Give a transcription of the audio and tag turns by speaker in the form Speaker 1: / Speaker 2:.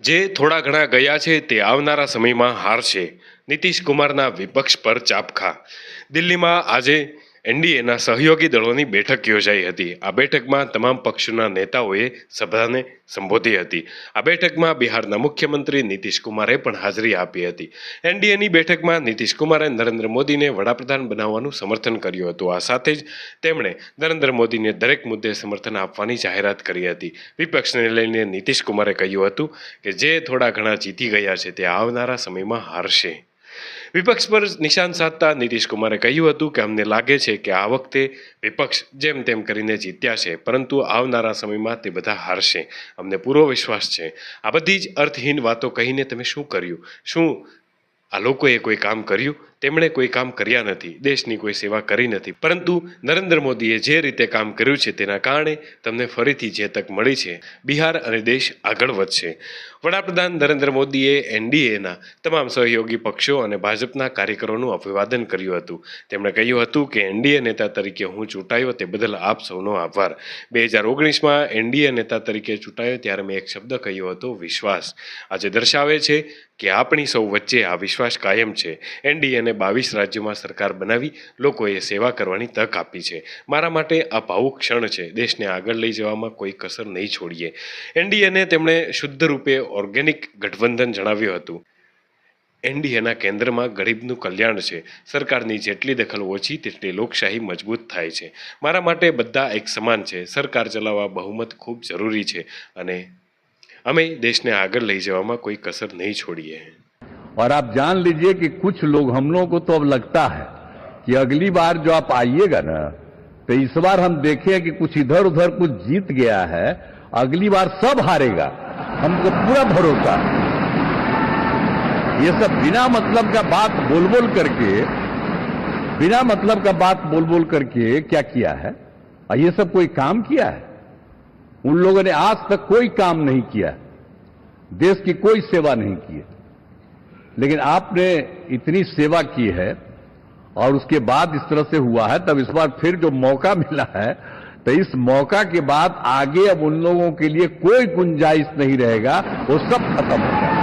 Speaker 1: જે થોડા ઘણા ગયા છે તે આવનારા સમયમાં હારશે. નીતિશ કુમારના વિપક્ષ પર ચાપખા. દિલ્હીમાં આજે એનડીએના સહયોગી દળોની બેઠક યોજાઈ હતી. આ બેઠકમાં તમામ પક્ષોના નેતાઓએ સભાને સંબોધી હતી. આ બેઠકમાં બિહારના મુખ્યમંત્રી નીતિશ કુમારે પણ હાજરી આપી હતી. એનડીએની બેઠકમાં નીતિશ કુમારે નરેન્દ્ર મોદીને વડાપ્રધાન બનાવવાનું સમર્થન કર્યું હતું. આ સાથે જ તેમણે નરેન્દ્ર મોદીને દરેક મુદ્દે સમર્થન આપવાની જાહેરાત કરી હતી. વિપક્ષને લઈને નીતિશ કુમારે કહ્યું હતું કે, જે થોડા ઘણા જીતી ગયા છે, તે આવનારા સમયમાં હારશે. વિપક્ષ પર નિશાન સાધતા નીતિશ કુમારે કહ્યું હતું કે અમને લાગે છે કે આ વખતે વિપક્ષ જેમ તેમ કરીને જીત્યા છે, પરંતુ આવનારા સમયમાં તે બધા હારશે. અમને પૂરો વિશ્વાસ છે. આ બધી જ અર્થહીન વાતો કહીને તમે શું કર્યું? શું આ લોકોએ કોઈ કામ કર્યું? તેમણે કોઈ કામ કર્યા નથી, દેશની કોઈ સેવા કરી નથી. પરંતુ નરેન્દ્ર મોદીએ જે રીતે કામ કર્યું છે તેના કારણે તમને ફરીથી જે તક મળી છે. બિહાર અને દેશ આગળ વધશે. વડાપ્રધાન નરેન્દ્ર મોદીએ એનડીએના તમામ સહયોગી પક્ષો અને ભાજપના કાર્યકરોનું અભિવાદન કર્યું હતું. તેમણે કહ્યું હતું કે, એનડીએ નેતા તરીકે હું ચૂંટાયો તે બદલ આપ સૌનો આભાર. બે હજાર ઓગણીસમાં એનડીએ નેતા તરીકે ચૂંટાયો ત્યારે મેં એક શબ્દ કહ્યો હતો, વિશ્વાસ. આજે દર્શાવે છે કે આપણી સૌ વચ્ચે આ વિશ્વાસ કાયમ છે. એનડીએને બાવીસ રાજ્યોમાં સરકાર બનાવી લોકોએ સેવા કરવાની તક આપી છે. મારા માટે આ ભાવુક ક્ષણ છે. દેશને આગળ લઈ જવામાં કોઈ કસર નહીં છોડીએ. એનડીએને તેમણે શુદ્ધ રૂપે ઓર્ગેનિક ગઠબંધન જણાવ્યું હતું. એનડીએના કેન્દ્રમાં ગરીબનું કલ્યાણ છે. સરકારની જેટલી દખલ ઓછી તેટલી લોકશાહી મજબૂત થાય છે. મારા માટે બધા એક સમાન છે. સરકાર ચલાવવા બહુમત ખૂબ જરૂરી છે અને અમે દેશને આગળ લઈ જવામાં કોઈ કસર નહીં છોડીએ.
Speaker 2: और आप जान लीजिए कि कुछ लोग हम लोगों को तो अब लगता है कि अगली बार जो आप आइएगा ना तो इस बार हम देखें कि कुछ इधर उधर कुछ जीत गया है, अगली बार सब हारेगा। हमको पूरा भरोसा ये सब बिना मतलब का बात बोल बोल करके, बिना मतलब का बात बोल बोल करके क्या किया है? और ये सब कोई काम किया है? उन लोगों ने आज तक कोई काम नहीं किया। देश की कोई सेवा नहीं की है। लेकिन आपने इतनी सेवा की है और उसके बाद इस तरह से हुआ है, तब इस बार फिर जो मौका मिला है तो इस मौका के बाद आगे अब उन लोगों के लिए कोई गुंजाइश नहीं रहेगा, वो सब खत्म हो जाएगा।